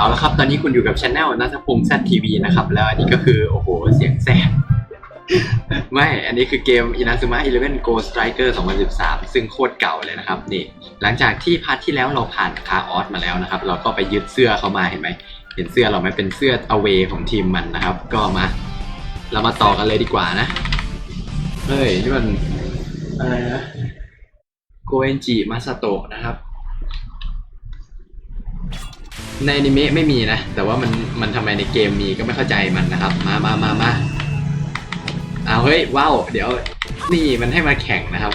เอาละครับตอนนี้คุณอยู่กับช anel นัทพงษ์แซัทีวีนะครับ แล้วอันนี้ก็คือ โอ้โห เสียงแซ่บไม่ อันนี้คือเกม Inazuma Eleven Go Striker 2013 ซึ่งโคตรเก่าเลยนะครับนี่ หลังจากที่พาร์ทที่แล้วเราผ่านคาออสมาแล้วนะครับ เราก็ไปยึดเสื้อเขามาเห็นไหม เห็นเสื้อเราไหมเป็นเสื้อ away ของทีมมันนะครับ ก็มา เรามาต่อกันเลยดีกว่านะ เฮ้ยนี่มันอะไรนะโกเอนจิมาสโตะนะครับ ในอนิเมะไม่มีนะ แต่ว่ามันมันทำไมในเกมมีก็ไม่เข้าใจมันนะครับ มามามามาเอาเฮ้ยว้าวเดี๋ยวนี่มันให้มาแข่งนะครับ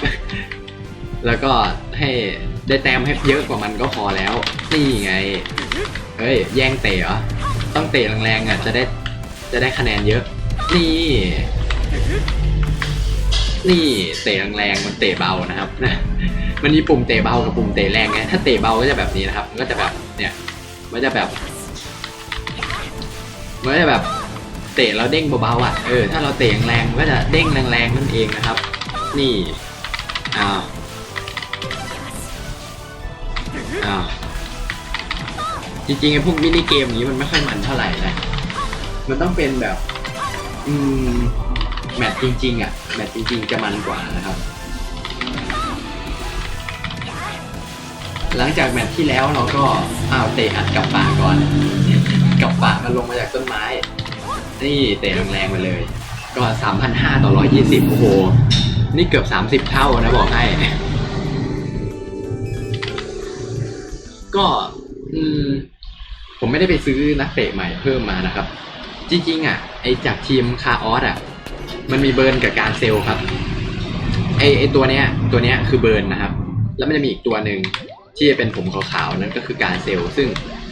แล้วก็ให้ได้แต้มให้เยอะกว่ามันก็พอแล้ว นี่ไงเฮ้ยแย่งเตะเหรอต้องเตะแรงๆอะจะได้จะได้คะแนนเยอะ นี่ นี่เตะแรงๆมันเตะเบานะครับมันมีปุ่มเตะเบากับปุ่มเตะแรงไงถ้าเตะเบาก็จะแบบนี้นะครับ ก็จะแบบเนี่ย มันจะแบบมันจะแบบเตะแล้วเด้งเบาๆอะเออถ้าเราเตะแรงๆก็จะเด้งแรงๆนั่นเองนะครับ นี่อ้าวอ้าวจริงๆไอ้พวกมินิเกมนี้มันไม่ค่อยมันเท่าไหร่นะมันต้องเป็นแบบ อืมแมตช์จริง ๆ อะ แมตช์จริง ๆ จะมันกว่านะครับ หลังจากแมตช์ที่แล้วเราก็อ้าวเตะอัดกับปากก่อน กับปากมันลงมาจากต้นไม้ นี่เตะแรงๆไปเลย ก็ 3,500 ต่อ 120 โอ้โห นี่เกือบ 30 เท่านะบอกให้ ก็อืมผมไม่ได้ไปซื้อนักเตะใหม่เพิ่มมานะครับ จริงๆอะไอจากทีมคาออสอะ มันมีเบิร์นกับการเซลครับไอไอตัวเนี้ยตัวเนี้ยคือเบิร์นนะครับ แล้วมันจะมีอีกตัวหนึ่ง ที่จะเป็นผมขาวๆนั่นก็คือการเซลซึ่ง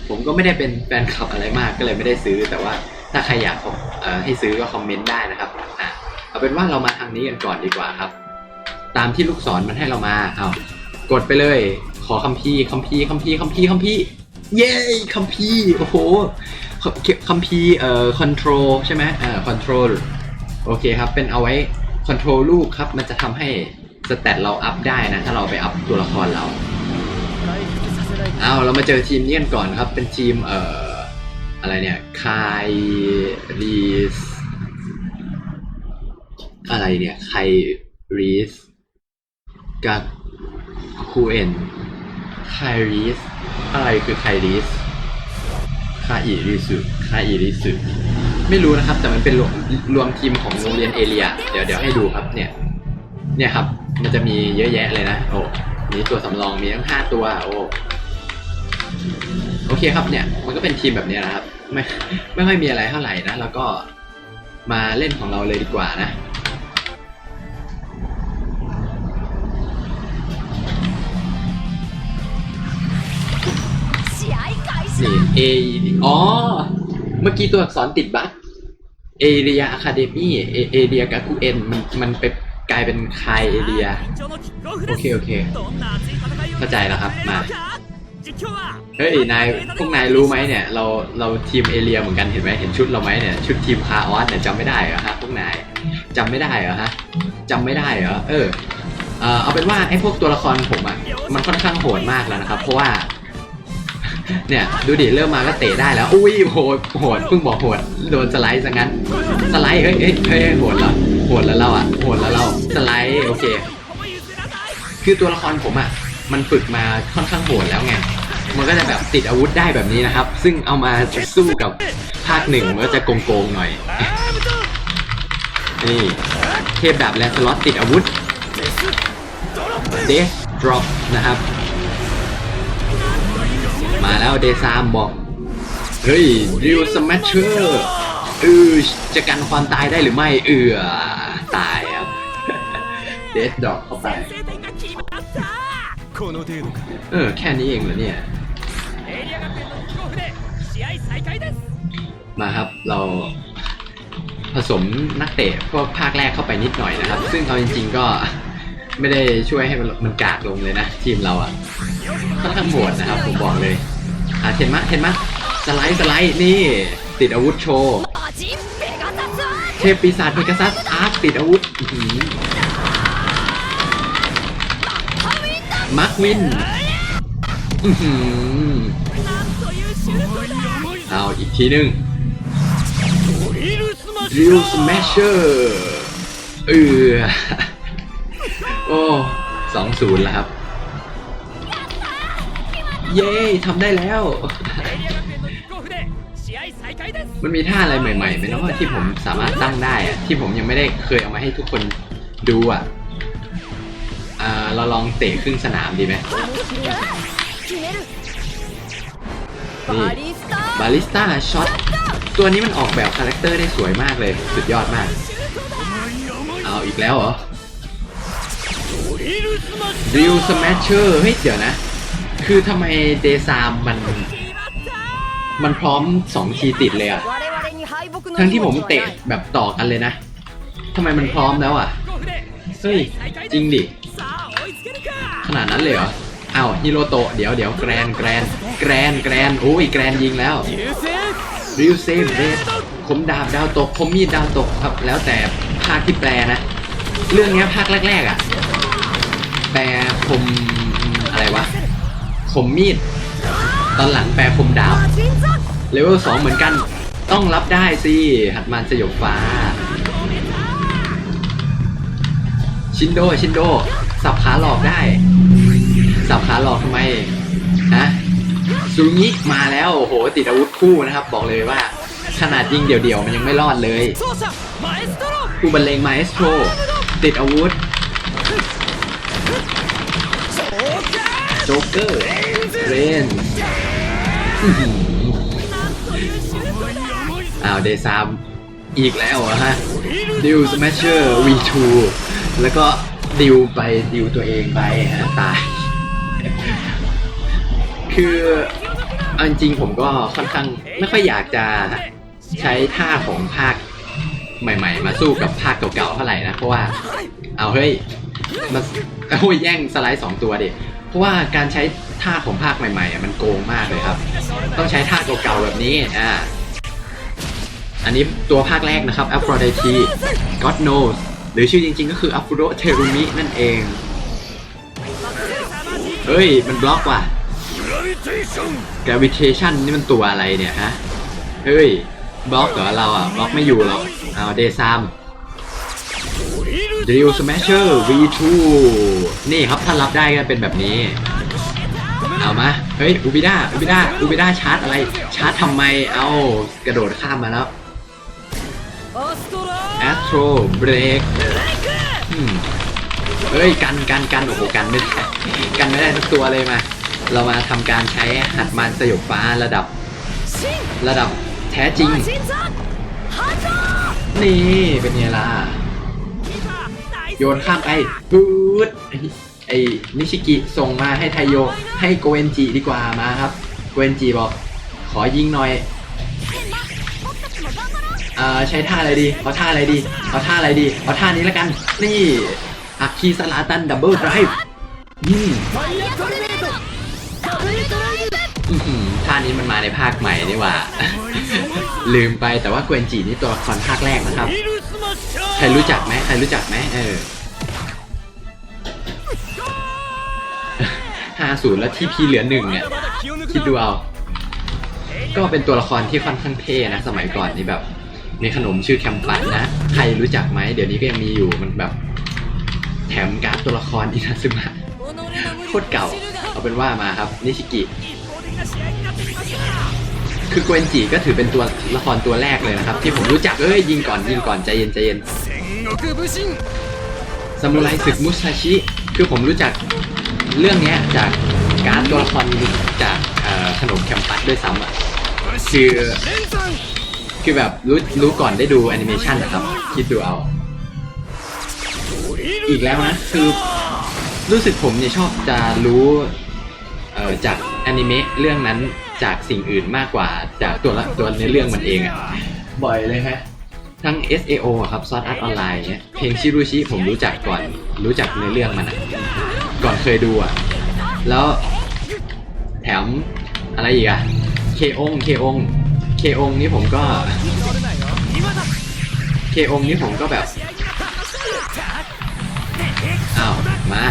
ผมก็ไม่ได้เป็นแฟนคลับอะไรมากก็เลยไม่ได้ซื้อ แต่ว่าถ้าใครอยากให้ซื้อก็คอมเมนต์ได้นะครับอะเอาเป็นว่าเรามาทางนี้กันก่อนดีกว่าครับ ตามที่ลูกศรมันให้เรามาเอากดไปเลย ขอคัมภีร์คัมภีร์คัมภีร์คัมภีร์คัมภีร์เย้คัมภีร์โอ้โหคัมภีร์เอ่อ control ใช่ไหมเอ่อ control โอเคครับ เป็นเอาไว้ control ลูกครับ มันจะทำให้สเตตเราอัพได้นะ ถ้าเราไปอัพตัวละครเรา อาเรามาเจอทีมนี้กันก่อนครับ เป็นทีมเอ่ออะไรเนี่ยคายรีสอะไรเนี่ยไครีสกับคูเอนไครีสอะไรคือไครีสคาอิริสุคาอิริสุไม่รู้นะครับ แต่มันเป็นรวมรวมทีมของโรงเรียนเอเรีย เดี๋ยวเดี๋ยวให้ดูครับเนี่ย เนี่ยครับ มันจะมีเยอะแยะเลยนะ โอ้ มีตัวสำรองมีทั้งห้าตัว โอ้ โอเคครับเนี่ย มันก็เป็นทีมแบบนี้นะครับ ไม่ไม่ค่อยมีอะไรเท่าไหร่นะแล้วก็มาเล่นของเราเลยดีกว่านะนี่ A อ๋อ เมื่อกี้ตัวอักษรติดบั๊กเอเรียอะคาเดมี่เอเอเรียกับคูเอ็นมันมันไปกลายเป็นคายเอเรีย โอเค โอเค เข้าใจแล้วครับ มา เฮ้ยนายพวกนายรู้ไหมเนี่ยเราเราทีมเอเรียเหมือนกันเห็นไหมเห็นชุดเราไหมเนี่ยชุดทีมคาออสเนี่ยจำไม่ได้เหรอฮะพวกนายจำไม่ได้เหรอฮะจำไม่ได้เหรอเออเออเอาเป็นว่าไอ้พวกตัวละครผมอะมันค่อนข้างโหดมากแล้วนะครับ เพราะว่า เนี่ยดูดิเริ่มมาก็เตะได้แล้ว อุ้ยโหดโหดเพิ่งบอกโหดโดนสไลด์ซะงั้น สไลด์เฮ้ยเฮ้ยเฮ้ยโหดเหรอโหดแล้วเราอะโหดแล้วเราสไลด์โอเค คือตัวละครผมอะมันฝึกมาค่อนข้างโหดแล้วไง มันก็จะแบบติดอาวุธได้แบบนี้นะครับ ซึ่งเอามาสู้กับภาคหนึ่งมันก็จะโกงๆหน่อย นี่เทพดาบและสล็อตติดอาวุธเดสดรอปนะครับ มาแล้วเดซามบอก เฮ้ยดิวสมัชเชอร์เออจะกันความตายได้หรือไม่ เออตายครับเดสดรอปเข้าไปเออแค่นี้เองเหรอเนี่ย มาครับเราผสมนักเตะพวกภาคแรกเข้าไปนิดหน่อยนะครับ ซึ่งเอาจริง ๆ ก็ไม่ได้ช่วยให้มันกากลงเลยนะทีมเราอะค่อนข้างโหดนะครับผมบอกเลยอะเทนมะเทนมะสไลด์สไลด์นี่ ติดอาวุธโชว์เทพปีศาจเพกาซัสอาร์ตติดอาวุธมาร์ควินอื้อ เอาอีกทีนึงริวสแมชเชอร์เออโอ้สองศูนย์แล้วครับ เย้ทำได้แล้ว มันมีท่าอะไรใหม่ๆไหมนะว่าที่ผมสามารถตั้งได้อะที่ผมยังไม่ได้เคยเอามาให้ทุกคนดูอะเราลองเตะครึ่งสนามดีไหม นี่บาลิสต้าช็อตตัวนี้มันออกแบบคาแรคเตอร์ได้สวยมากเลย สุดยอดมาก เอาอีกแล้วเหรอดิวสมัชเชอร์เฮ้ยเดี๋ยวนะ คือทำไมเดซามมัน มันพร้อมสองทีติดเลยอะทั้งที่ผมเตะแบบต่อกันเลยนะทำไมมันพร้อมแล้วอะเฮ้ย จริงดิ ขนาดนั้นเลยเหรออ้าวฮิโรโตะเดี๋ยวเดี๋ยวแกรนแกรน แกรนแกรนโอ้ยแกรนยิงแล้วริวเซมเรสคมดาบดาวตกคมมีดดาวตกครับแล้วแต่ภาคที่แปลนะ เรื่องนี้ภาคแรกๆอะ่ะแปลคมอะไรวะคมมีด ตอนหลังแปลคมดาบเลเวลสองเหมือนกัน ต้องรับได้สิหัดมันสยบฟ้า ชินโดชินโด สับขาหลอกได้ สับขาหลอกทำไมฮะ ซูรุงิมาแล้วโอ้โหติดอาวุธคู่นะครับ บอกเลยว่าขนาดยิงเดี่ยวๆมันยังไม่รอดเลยผู้บรรเลงมาเอสโตรติดอาวุธโจ๊กเกอร์เรนอ้าวเดซามอีกแล้วฮะดิวสแมชเชอร์วีทูแล้วก็ดิวไปดิวตัวเองไปฮะตาย คือเอาจริงๆผมก็ค่อนข้างไม่ค่อยอยากจะใช้ท่าของภาคใหม่ ๆ มาสู้กับภาคเก่าๆเท่าไหร่นะเพราะว่าเอาเฮ้ยมานโอ้ยแย่งสไลด์ 2 ตัวดิเพราะว่าการใช้ท่าของภาคใหม่ๆมันโกงมากเลยครับ ต้องใช้ท่าเก่าๆแบบนี้อ่าอันนี้ตัวภาคแรกนะครับ a p ฟโร d i t e God ตโนหรือชื่อจริงๆก็คือ a p h r o t e รุมินั่นเอง เฮ้ย มันบล็อกว่ะ gravitation นี่มันตัวอะไรเนี่ยฮะ เฮ้ย บล็อกเหรอเราอะ บล็อกไม่อยู่หรอก เอาเดซามดิวสแมชเชอร์ V2 นี่ครับถ้ารับได้ก็เป็นแบบนี้ เอามา เฮ้ย อูบิด้า อูบิด้า อูบิด้าชาร์จอะไร ชาร์จทำไม เอากระโดดข้ามมาแล้ว แอสโตรเบรกเฮ้ย กันกันกันโอ้โห กันไม่ได้ กันไม่ได้สักตัวเลยมา เรามาทำการใช้หัดมานสยบฟ้าระดับ ระดับแท้จริง นี่เป็นไงล่ะ โยนข้ามไปปื๊ดไอ้นิชิกิส่งมาให้ไทโยให้โกเอนจิดีกว่ามาครับ โกเอนจิบอก ขอยิงหน่อยอ่าใช้ท่าอะไรดีเอาท่าอะไรดีเอาท่าอะไรดีเอาท่านี้แล้วกัน นี่อักคีสลาตันดับเบิลไดรฟ์อืม นี้มันมาในภาคใหม่นี่ว่า ลืมไปแต่ว่าเกวนจีนี่ตัวละครภาคแรกนะครับ ใครรู้จักไหมใครรู้จักไหมเออห้าศูนย์แล้วที่พีเหลือหนึ่งเนี่ยคิดดูเอา ก็เป็นตัวละครที่ค่อนข้างเท่นะ สมัยก่อนนี่แบบ ในขนมชื่อแคมปัสนะ ใครรู้จักไหมเดี๋ยวนี้ก็ยังมีอยู่มันแบบ แถมการ์ดตัวละครอินาซึมะโคตรเก่า เอาเป็นว่ามาครับนิชิกิ คือเกวนจิก็ถือเป็นตัวละครตัวแรกเลยนะครับ ที่ผมรู้จักเอ้ยยิงก่อนยิงก่อนใจเย็นใจเย็นซามูไรศึกมุชาชิคือผมรู้จักเรื่องนี้จากการตัวละครจากขนมแคมปัสด้วยซ้ำอะคือคือแบบรู้รู้ก่อนได้ดูแอนิเมชันนะครับ คิดดูเอา อีกแล้วนะ คือรู้สึกผมเนี่ยชอบจะรู้จากแอนิเมะเรื่องนั้น จากสิ่งอื่นมากกว่าจากตัวละตัวในเรื่องมันเองอะบ่อยเลยฮะ ทั้ง SAO อะครับ Sword Art Online เนี่ยเพลงชิรุชิผมรู้จักก่อน รู้จักในเรื่องมันอะก่อนเคยดูอะแล้วแถมอะไรอีกอะเคองเคองเคองนี่ผมก็เคองนี่ผมก็แบบอ้าวมา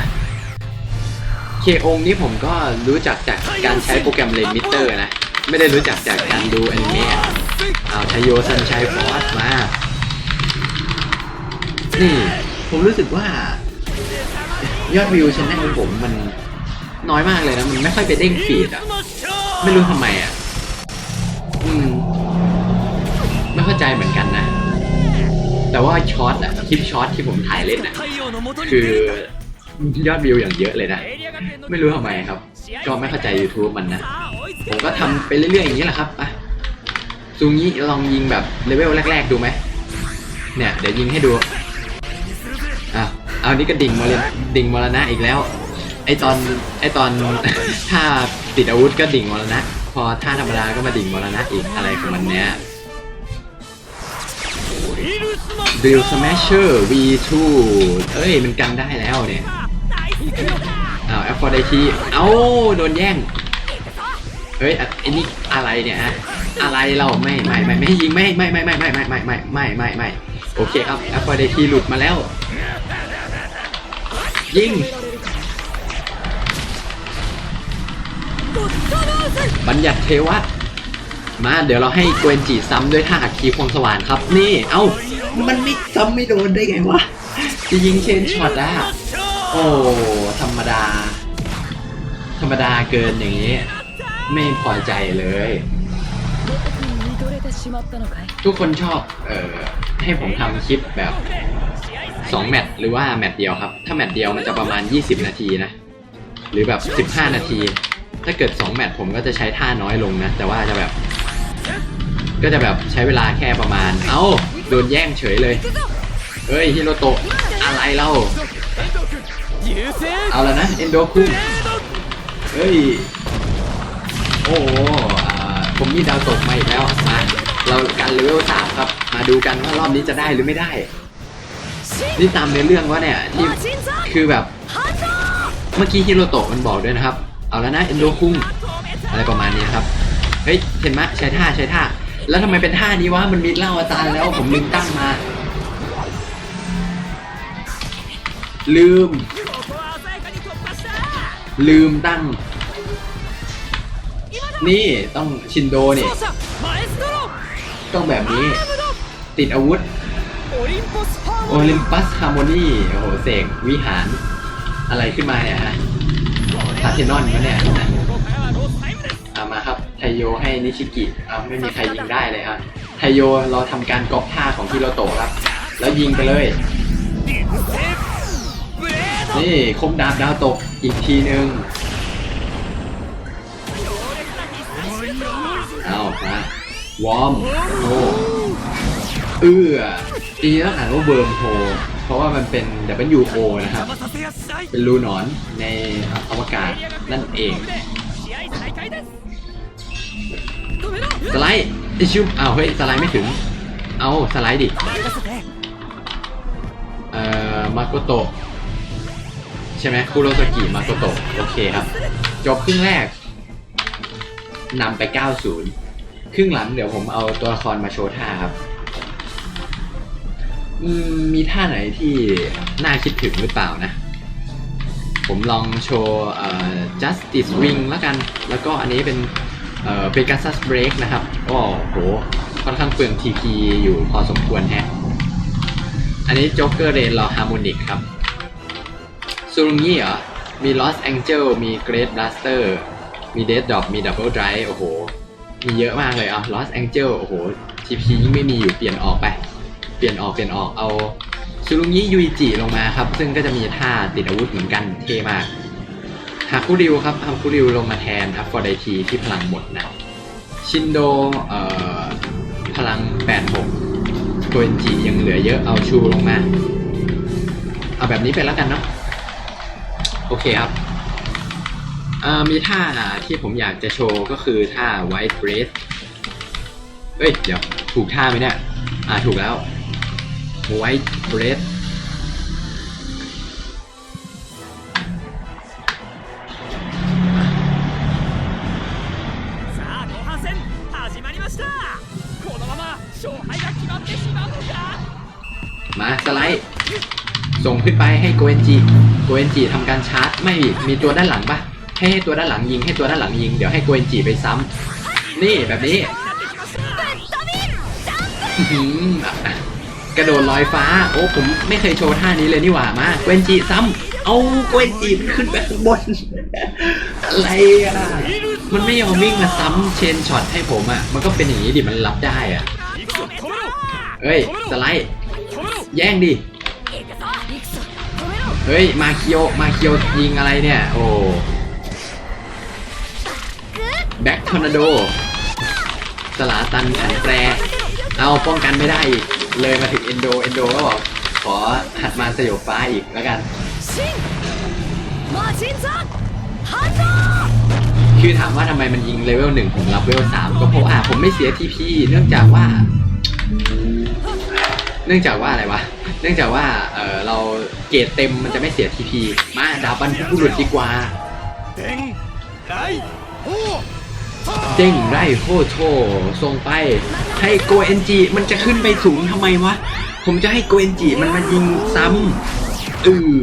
เคองนี้ผมก็รู้จักจากการใช้โปรแกรมเลนมิเตอร์นะ ไม่ได้รู้จักจากการดูอนิเมะอ้าวชายโยซันชายฟอสมานี่ผมรู้สึกว่ายอดวิวชแนลผมมันน้อยมากเลยนะมันไม่ค่อยไปเด้งฟีดอะ ไม่รู้ทำไมอะ อืม ไม่เข้าใจเหมือนกันนะ แต่ว่าช็อตอะคลิปช็อตที่ผมถ่ายเล่นอะ คือยอดวิวอย่างเยอะเลยนะ ไม่รู้ทำไมครับ ก็ไม่เข้าใจ YouTube มันนะ ผมก็ทำไปเรื่อยๆอย่างนี้แหละครับไปซูงี้ลองยิงแบบเลเวลแรก ๆ ดูไหม เนี่ย เดี๋ยวยิงให้ดูอะเอานี้ก็ดิ่งมรณะดิ่งมรณะอีกแล้ว ไอตอนไอตอน ถ้าติดอาวุธก็ดิ่งมรณะ พอท่าธรรมดาก็มาดิ่งมรณะอีกอะไรของมันเนี่ยดิวสแมชเชอร์ V2 เอ้ย มันกันได้แล้วเนี่ย อ้าวแอฟฟอร์ไดทีเอ้าโดนแย่ง เฮ้ยอะไอ้นี่อะไรเนี่ยฮะ อะไรเราไม่ไม่ไม่ไม่ยิงไม่ไม่ไม่ไม่ไม่ไม่ไม่ไม่ไม่ไม่ไม่โอเคครับแอฟฟอร์ไดทีหลุดมาแล้ว ยิง บัญญัติเทวะมาเดี๋ยวเราให้เกวนจีซ้ำด้วยท่าอัคคีควงสว่านครับ นี่ เอ้า มันไม่ซ้ำไม่โดนได้ไงวะ จะยิงเชนช็อตอะ โอ้ธรรมดา ธรรมดาเกินอย่างนี้ ไม่พอใจเลย ทุกคนชอบเอ่อให้ผมทำคลิปแบบ 2 แมตช์หรือว่าแมตช์เดียวครับ ถ้าแมตช์เดียวมันจะประมาณ 20 นาทีนะ หรือแบบ 15 นาที ถ้าเกิด 2 แมตช์ผมก็จะใช้ท่าน้อยลงนะ แต่ว่าจะแบบ ก็จะแบบใช้เวลาแค่ประมาณ เอ้า โดนแย่งเฉยเลย เฮ้ยฮิโรโตะอะไรเล่า เอาแล้วนะเอนโดคุเฮ้ย โอ้โหผมมีดาวตกมาอีกแล้ว มา เรากันเลเวลสามครับ มาดูกันว่ารอบนี้จะได้หรือไม่ได้ นี่ตามในเรื่องว่าเนี่ยนี่คือแบบ เมื่อกี้ฮิโรโตะมันบอกด้วยนะครับ เอาแล้วนะเอนโดคุงอะไรประมาณนี้ครับ เฮ้ย เห็นไหมใช้ท่าใช้ท่า แล้วทำไมเป็นท่านี้วะ มันมีเล่าอาจารย์แล้วผมลืมตั้งมา ลืม ลืมตั้ง นี่ต้องชินโดนี่ ต้องแบบนี้ ติดอาวุธ โอลิมปัสฮาร์โมนีโอ้โหเสกวิหาร อะไรขึ้นมาเนี่ยฮะทาเทนอนมาเนี่ยเอามาครับ ไทโยให้นิชิกิเอาไม่มีใครยิงได้เลยฮะไทโยเราทำการก๊อปท่าของฮิโรโตะครับ แล้วยิงไปเลย นี่คมดาบดาวตกอีกทีหนึ่งเอาฮะวอมโอเอื้อตีต้องอ่านว่าเบิร์มโฮเพราะว่ามันเป็น WO นะครับ เป็นรูหนอนในอวกาศนั่นเองสไลด์ไอชิวเอาเฮ้ยสไลด์ไม่ถึง เอาสไลด์ดิ เอ่อมาโกโตะ ใช่ไหมคุโรสกิมาโกโตะโอเคครับ จบครึ่งแรกนำไป 90 ครึ่งหลังเดี๋ยวผมเอาตัวละครมาโชว์ท่าครับมีท่าไหนที่น่าคิดถึงหรือเปล่านะ ผมลองโชว์ justice wing แล้วกัน แล้วก็อันนี้เป็นเอ่อ pegasus break นะครับโอ้โหค่อนข้างเปลือง TP อยู่พอสมควรแฮะ อันนี้ Joker Rain รอ Harmonic ครับ ซูรุงี้เหรอ มี Lost Angel มี Great Blaster มี Death Drop มี Double Drive โอ้โห มีเยอะมากเลยอะ Lost Angel โอ้โห TP ยิ่งไม่มีอยู่เปลี่ยนออกไป เปลี่ยนออกเปลี่ยนออกเอาซูรุงี้ยูอิจิลงมาครับ ซึ่งก็จะมีท่าติดอาวุธเหมือนกันเท่มากฮาคุริวครับฮาคุริวลงมาแทนอัฟฟอร์ไดทีที่พลังหมดนะชินโดเอ่อพลัง 86โกเอนจิยังเหลือเยอะเอาชูลงมา เอาแบบนี้ไปแล้วกันเนาะ โอเคครับมีท่าที่ผมอยากจะโชว์ก็คือท่า White Breath เฮ้ย เดี๋ยว ถูกท่าไหมเนี่ย อ่า ถูกแล้ว White Breath ขึ้นไปให้โกเอนจิโกเอนจิทำการชาร์จ ไม่มีตัวด้านหลังปะให้ให้ตัวด้านหลังยิงให้ตัวด้านหลังยิงเดี๋ยวให้โกเอนจิไปซ้ำนี่แบบนี้กระโดดลอยฟ้า โอ้ผมไม่เคยโชว์ท่านี้เลยนี่หว่ามาเกวนจิซ้ำเอาเกวนจิมันขึ้นไปข้างบน อะไรอะ มันไม่ยอมวิ่งมาซ้ำเชนช็อตให้ผมอะ มันก็เป็นอย่างนี้ดิมันรับได้อะ เฮ้ย สไลด์ แย่งดิ เฮ้ย มาคิโอมาคิโอยิงอะไรเนี่ย โอ้แบ็คทอร์นาโด สลาตันอันแปร เอาป้องกันไม่ได้อีก เลยมาถึงเอนโด เอนโดก็บอก ขอหัดมาสยบฟ้าอีกแล้วกัน คือถามว่าทำไมมันยิงเลเวลหนึ่งผมรับเลเวลสามก็เพราะอ่าผมไม่เสียทีพีเนื่องจากว่า นื่องจากว่าอะไรวะ เนื่องจากว่าเออเราเกรดเต็มมันจะไม่เสียทีพีมาดาบบันผู้หลุดดีกว่า เด้งได้โหเด้งไรโคโชส่งไป ให้โกเอนจีมันจะขึ้นไปสูงทำไมวะ ผมจะให้โกเอนจีมันมายิงซ้ำเออ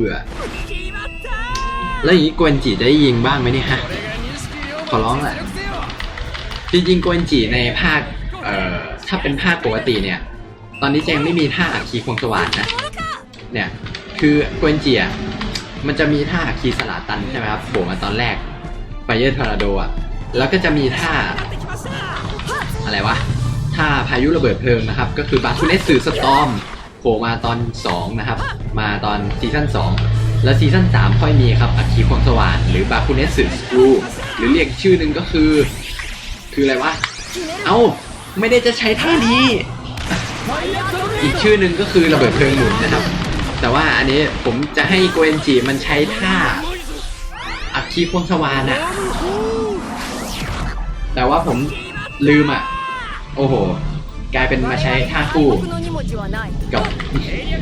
แล้วอย่างนี้โกเอนจีได้ยิงบ้างไหมเนี่ยฮะ ขอร้องแหละจริงๆโกเอนจีในภาคเอ่อถ้าเป็นภาคปกติเนี่ย ตอนนี้จงไม่มีท่าอัคคีควงสว่านนะ เนี่ย คือโกเอนจิอะมันจะมีท่าอัคคีสลาตันใช่ไหมครับโผล่มาตอนแรกไฟเยอร์ทอร์นาโดอะ แล้วก็จะมีท่า อะไรวะ ท่าพายุระเบิดเพลิงนะครับ ก็คือบาคูเนสสื่อสตอมโผล่มาตอน 2 นะครับ มาตอนซีซั่น2 แล้วซีซั่น3 ค่อยมีครับอัคคีควงสว่านหรือบาคูเนสสื่อสกรูหรือเรียกชื่อหนึ่งก็คือ คืออะไรวะ เอ้า ไม่ได้จะใช้ท่านี้ อีกชื่อหนึ่งก็คือระเบิดเพลิงหมุนนะครับ แต่ว่าอันนี้ผมจะให้โกเอนจิมันใช้ท่าอักคีพวงสวานอะแต่ว่าผมลืมอะโอ้โห กลายเป็นมาใช้ท่าคู่ กับ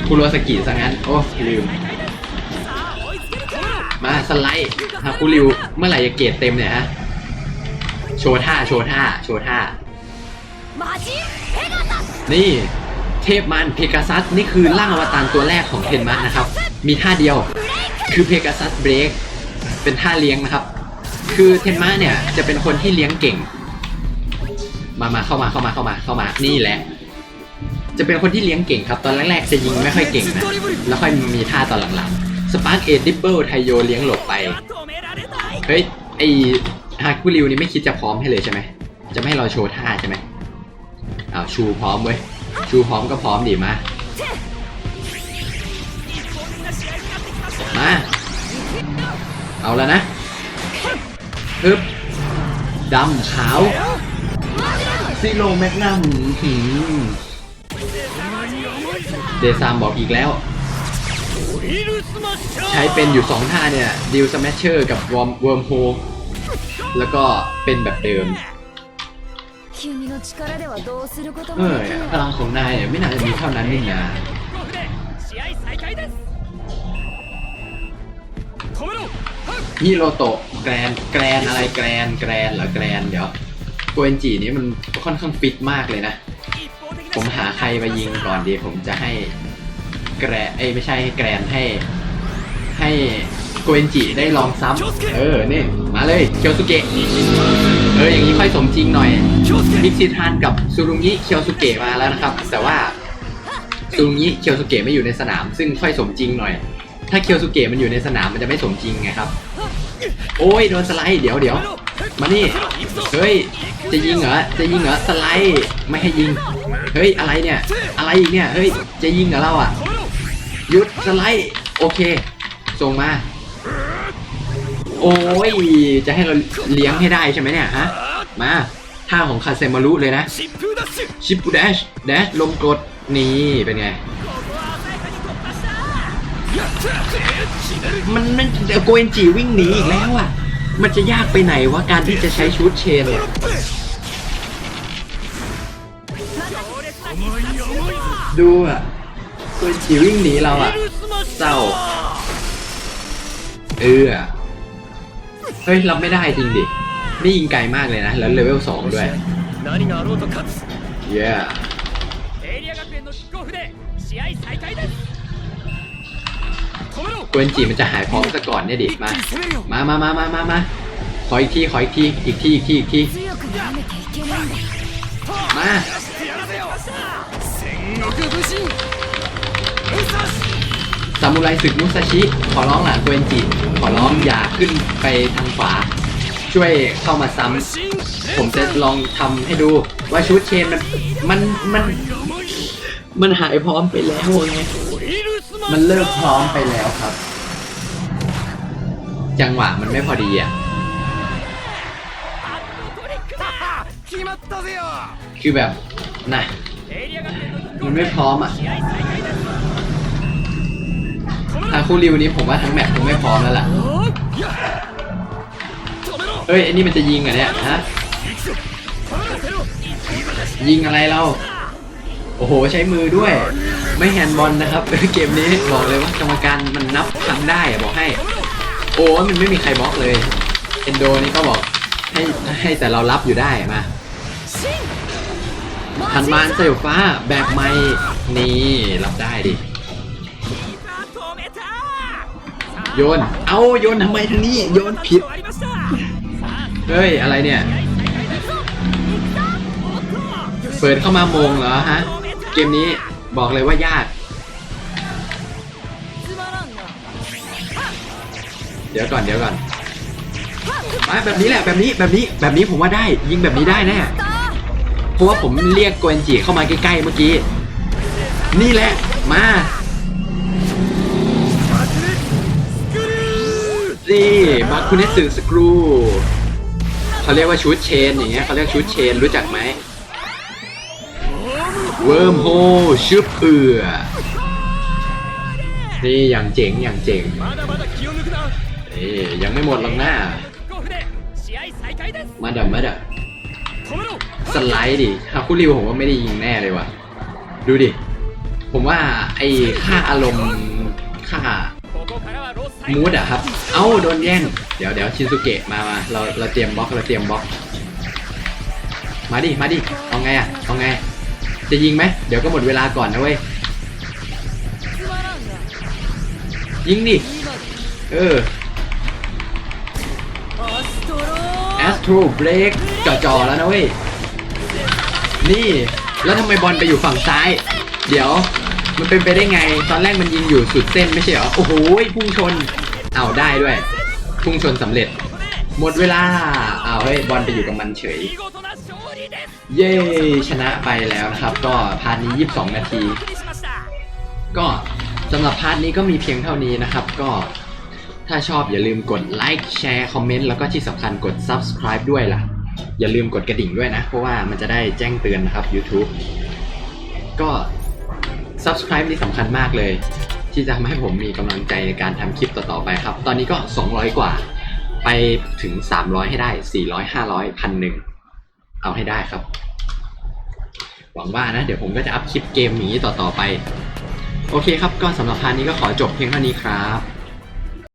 คุโรสกิซะงั้น โอ้ลืม มาสไลด์ฮาคุริวเมื่อไหร่จะเกรดเต็มเนี่ยฮะ โชว์ท่า โชว์ท่า โชว์ท่า นี่ เทพมันเพกาซัสนี่คือร่างอวตารตัวแรกของเทนมารนะครับ มีท่าเดียว คือเพกาซัสเบรกเป็นท่าเลี้ยงนะครับ คือเทนมาเนี่ยจะเป็นคนที่เลี้ยงเก่ง มามาเข้ามาเข้ามาเข้ามาเข้ามานี่แหละ จะเป็นคนที่เลี้ยงเก่งครับ ตอนแรกๆจะยิงไม่ค่อยเก่งนะแล้วค่อยมีท่าตอนหลังๆสปาร์กเอดิเบิลไทโยเลี้ยงหลบไปเฮ้ยไอฮาร์คุริวนี่ไม่คิดจะพร้อมให้เลยใช่ไหมจะไม่ให้เราโชว์ท่าใช่ไหมอ้าวชูพร้อมเว้ย ชูพร้อมก็พร้อมดิมา มา เอาแล้วนะฮึบดำขาวซิโลแมกนัมเดซามบอกอีกแล้ว ใช้เป็นอยู่สองท่าเนี่ยดิวสแมชเชอร์กับวอร์มเวิร์มโฮแล้วก็เป็นแบบเดิม 君の力ではどうすることも เออ でき พ ない ลังของนายเนี่ยไม่น่าจะมีเท่านั้นนี่นะ ここで試合再開です止めろはっ ฮิโรโตะแกรนแกรนอะไรแกรนแกรนเหรอแกรนเดี๋ยวโกเอนจินี่มันค่อนข้างฟิตมากเลยนะ 一方的 ผมหาใครมายิงก่อนดี ผมจะให้แกรเอ้ยไม่ใช่ให้แกรนให้ ให้ โกเอนจิได้ลองซ้ำเออเนี่ยมาเลยเคียวสุเกะเอออย่างนี้ค่อยสมจริงหน่อยมิกซิทานกับซูรุงิเคียวสุเกะมาแล้วนะครับ แต่ว่าซูรุงิเคียวสุเกะไม่อยู่ในสนาม ซึ่งค่อยสมจริงหน่อย ถ้าเคียวสุเกะมันอยู่ในสนามมันจะไม่สมจริงไงครับ โอ้ยโดนสไลด์เดี๋ยวเดี๋ยวมานี่เฮ้ยจะยิงเหรอจะยิงเหรอสไลด์ไม่ให้ยิงเฮ้ยอะไรเนี่ย อะไรอีกเนี่ยเฮ้ยจะยิงเหรอเราอะยุดสไลด์โอเคส่งมา โอ้ย จะให้เราเลี้ยงให้ได้ใช่ไหมเนี่ยฮะ มาท่าของคาเซมารุเลยนะ ชิปปูเดชเดชลมกดนี่เป็นไง มันมันโกเอนจิวิ่งหนีอีกแล้วอะ มันจะยากไปไหนวะการที่จะใช้ชุดเชนเนี่ยดูอะโกเอนจิวิ่งหนีเราอะเศร้าเออ เฮ้ยรับไม่ได้จริงดิ นี่ยิงไกลมากเลยนะ แล้วเลเวลสองด้วยเย้กวนจีมันจะหายพร้อมซะก่อนเนี่ยดิ มา มามามามามามาขออีกที ขออีกที อีกที อีกที อีกที มาามูไรศึกมุสชิขอร้องหลานตัเอนจิขอร้องอย่าขึ้นไปทางขวา ช่วยเข้ามาซ้ำผมจะลองทำให้ดูว่าชุดเชนมันมันมัน มันหายพร้อมไปแล้วไงมันเลิกพร้อมไปแล้วครับ จังหวะมันไม่พอดีอะคือแบบนะมันไม่พร้อมอะาคู่รีวันนี้ผมว่าทั้งแมปคงไม่พร้อมแล้วล่ะเฮ้ยไอ้นี่มันจะยิงอะเนี่ยฮะยิงอะไรเราโอ้โหใช้มือด้วย ไม่แฮนด์บอลนะครับเกมนี้บอกเลยว่ากรรมการมันนับครั้งได้อะบอกให้ โอ้มันไม่มีใครบล็อกเลยเอนโดนี่ก็บอกให้ให้แต่เรารับอยู่ได้มาทันมานสยบฟ้าแบบไม่นี่รับได้ดิ โยน เอาโยนทำไมทางนี้ โยนผิด เฮ้ย อะไรเนี่ย เปิดเข้ามาโมงเหรอฮะ เกมนี้บอกเลยว่ายาก เดี๋ยวก่อนเดี๋ยวก่อนมาแบบนี้แหละแบบนี้แบบนี้แบบนี้ผมว่าได้ ยิงแบบนี้ได้แน่เพราะว่าผมเรียกโกเนจีเข้ามาใกล้ๆเมื่อกี้ นี่แหละมา ซี่มาคุเนสึสกรูเขาเรียกว่าชุดเชนอย่างเงี้ยเขาเรียกชุดเชนรู้จักไหมเวิร์มโฮชึบเอือนี่อย่างเจ๋งอย่างเจ๋งนี่ยังไม่หมดหรอกนะมาดับมาดับสไลด์ดิฮาคุริวผมว่าไม่ได้ยิงแน่เลยวะดูดิ ผมว่าไอ้ค่าอารมณ์ค่า มูดอะครับ เอ้าโดนแย่ง เดี๋ยวเดี๋ยวชิซุเกะมามาเราเราเตรียมบล็อกเราเตรียมบล็อก มาดิ มาดิ เอาไงอะเอาไง จะยิงไหม เดี๋ยวก็หมดเวลาก่อนนะเว้ย ยิงดิ เออแอสโทรเบรกจ่อๆแล้วนะเว้ย นี่ แล้วทำไมบอลไปอยู่ฝั่งซ้าย เดี๋ยว มันเป็นไปได้ไง ตอนแรกมันยิงอยู่สุดเส้นไม่ใช่เหรอ โอ้โหพุ่งชน เอาได้ด้วย พุ่งชนสำเร็จ หมดเวลา เอาเฮ้ยบอลไปอยู่กับมันเฉย เย้ชนะไปแล้วนะครับ ก็พาร์ทนี้ 22 นาที ก็สำหรับพาร์ทนี้ก็มีเพียงเท่านี้นะครับ ก็ถ้าชอบอย่าลืมกดไลค์แชร์คอมเมนต์แล้วก็ที่สำคัญกด subscribe ด้วยล่ะ อย่าลืมกดกระดิ่งด้วยนะ เพราะว่ามันจะได้แจ้งเตือนนะครับ YouTube ก็ subscribe นี่สำคัญมากเลย ที่จะทำให้ผมมีกำลังใจในการทำคลิปต่อๆไปครับ ตอนนี้ก็ 200 กว่า ไปถึง 300 ให้ได้ 400 500พันหนึ่งเอาให้ได้ครับ หวังว่านะ เดี๋ยวผมก็จะอัพคลิปเกมนี้ต่อๆไป โอเคครับ ก็สำหรับพาร์ทนี้ก็ขอจบเพียงเท่านี้ครับ